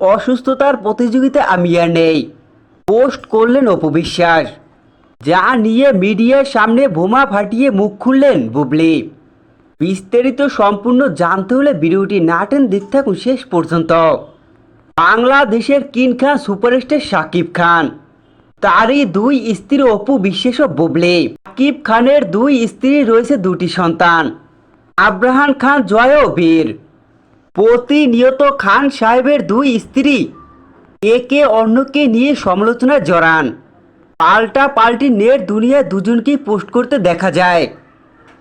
অসুস্থতার প্রতিযোগিতা আমি আর নেই। পোস্ট করলেন অপবিশ্বাস যা নিয়ে মিডিয়ার সামনে বোমা ফাটিয়ে মুখ খুললেন বুবলি। বিস্তারিত সম্পূর্ণ জানতে হলে ভিডিওটি নাটেন দেখতে থাকুন শেষ পর্যন্ত। বাংলাদেশের কিন খান সুপারস্টার শাকিব খান। তারই দুই স্ত্রী অপু বিশ্বাস ও বুবলি। শাকিব খানের দুই স্ত্রী রয়েছে দুটি সন্তান। আব্রাহান খান জয় ও বীর। প্রতিনিয়ত খান সাহেবের দুই স্ত্রী একে অন্যকে নিয়ে সমালোচনা জড়ান। পাল্টা পাল্টি নেট দুনিয়ায় দুজনকেই পোস্ট করতে দেখা যায়।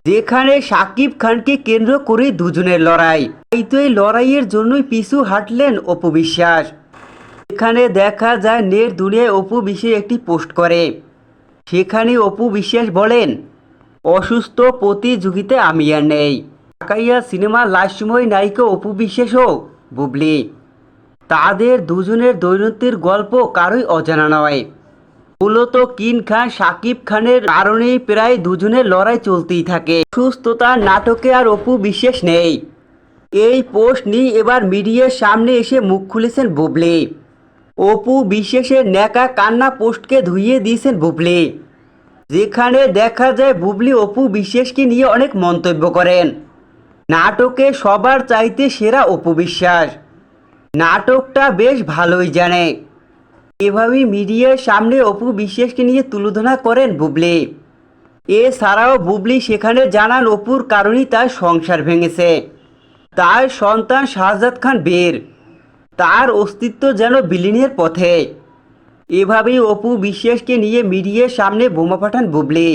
যেখানে সাকিব খানকে কেন্দ্র করে দুজনের লড়াই। তো এই লড়াইয়ের জন্যই পিছু হাঁটলেন অপু বিশ্বাস। এখানে দেখা যায় নেট দুনিয়ায় অপু বিশ্বাস একটি পোস্ট করে। সেখানে অপু বিশ্বাস বলেন, অসুস্থ প্রতিযোগিতায় আমি আর নেই। ঢাকাইয়া সিনেমার লাস্ট সময় নায়িকা অপু বিশ্বাস ও বুবলি। তাদের দুজনের দৈনন্দিন গল্প কারোই অজানা নয়। মূলত কিন খান, সাকিব খানের কারণেই প্রায় দুজনের লড়াই চলতেই থাকে। সুস্থতার নাটকে আর অপু বিশ্বাস নেই। এই পোস্ট নিয়ে এবার মিডিয়ার সামনে এসে মুখ খুলেছেন বুবলি। অপু বিশ্বাসের ন্যাকা কান্না পোস্টকে ধুইয়ে দিয়েছেন বুবলি। যেখানে দেখা যায়, বুবলি অপু বিশ্বাসকে নিয়ে অনেক মন্তব্য করেন। নাটকে সবার চাইতে সেরা অপু বিশ্বাস নাটকটা বেশ ভালোই জানে। এভাবেই মিডিয়ার সামনে অপু বিশ্বাসকে নিয়ে তুলোধনা করেন বুবলি। এছাড়াও বুবলি সেখানে জানান অপুর কারণেই তার সংসার ভেঙেছে। তার সন্তান শাহজাদ খান বীর। তার অস্তিত্ব যেন বিলীনের পথে। এভাবেই অপু বিশ্বাসকে নিয়ে মিডিয়ার সামনে বোমা পাঠান বুবলি।